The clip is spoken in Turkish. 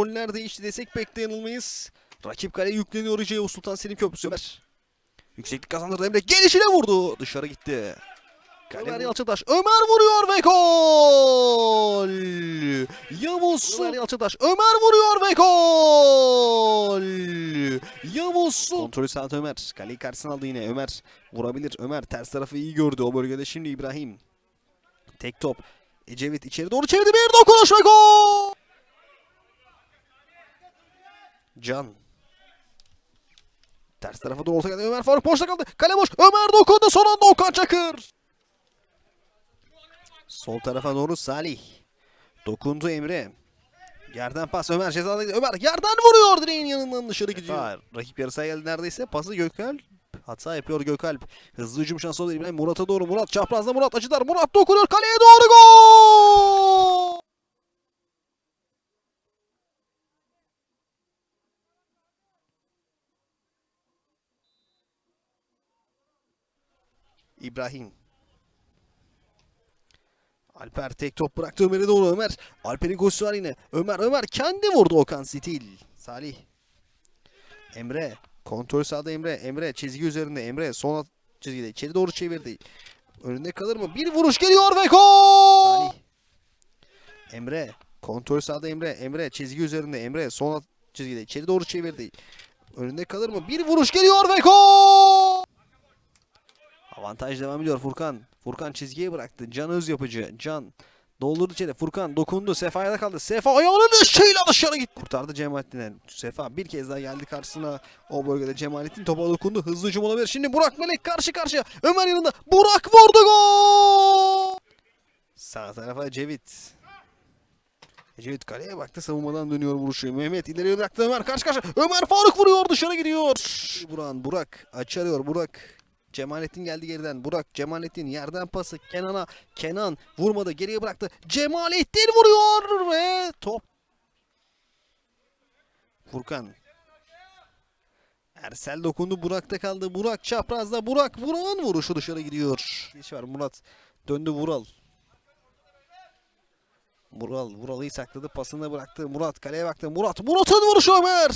Roller değişti desek pek de yanılmayız. Rakip kaleye yükleniyor Rize'ye Sultan Selim Köprüsü Ömer. Yükseklik kazandırdı Emre. Gelişine vurdu. Dışarı gitti. Ömer Yalçıntaş. Ömer vuruyor ve gol! Yavuz Ömer Yalçıntaş. Ömer vuruyor ve gol! Yavuz Kontrolü sağladı Ömer. Kaleyi karşısına aldı yine. Ömer vurabilir. Ömer ters tarafı iyi gördü o bölgede. Şimdi İbrahim. Tek top. Ecevit içeri doğru çevirdi. Bir dokunuş ve gol! Can. Ters tarafa doğru geldi. Ömer Faruk boşta kaldı. Kale boş. Ömer dokundu. Son anda Okan Çakır. Sol tarafa doğru Salih. Dokundu Emre. Yerden pas Ömer cezadaydı. Ömer yerden vuruyor direğin yanından dışarı gidiyor. Rakip yarısaya geldi neredeyse. Pası Gökalp. Hata yapıyor Gökalp. Hızlı hücum şansı İbrahim. Murat'a doğru. Murat çaprazda Murat acılar. Murat dokunuyor. Kaleye doğru gol! İbrahim. Alper tek top bıraktı Ömer'e doğru Ömer. Alper'in koşusu var yine. Ömer Ömer kendi vurdu Okan Stil. Salih. Emre. Kontrol sağda Emre. Emre çizgi üzerinde. Emre son çizgide içeri doğru çevirdi. Önünde kalır mı? Bir vuruş geliyor ve gol! Salih. Emre. Kontrol sağda Emre. Emre çizgi üzerinde. Emre son çizgide içeri doğru çevirdi. Önünde kalır mı? Bir vuruş geliyor ve gol! Avantaj devam ediyor Furkan. Furkan çizgiye bıraktı. Can öz yapıcı. Can doldurdu içeri. Furkan dokundu. Sefa'ya da kaldı. Sefa ayağının eşeğiyle dışarı gitti. Kurtardı Cemalettin'e. Sefa bir kez daha geldi karşısına. O bölgede Cemalettin topa dokundu. Hızlı hücum olabilir. Şimdi Burak Melek karşı karşıya. Ömer yanında. Burak vurdu gol. Sağ tarafa Cevit. Cevit kaleye baktı savunmadan dönüyor vuruşu. Mehmet ileriye bıraktı Ömer karşı karşı. Ömer Faruk vuruyor dışarı gidiyor. Buran Burak açarıyor Burak. Cemalettin geldi geriden. Burak Cemalettin yerden pası Kenan'a. Kenan vurmadı geriye bıraktı. Cemalettin vuruyor ve top. Furkan. Ersel dokundu. Burak'ta kaldı. Burak çaprazda. Burak Burak'ın vuruşu dışarı gidiyor. İş var Murat. Döndü Vural. Vural. Vural'ı sakladı. Pasını bıraktı. Murat kaleye baktı. Murat. Murat'ın vuruşu Ömer.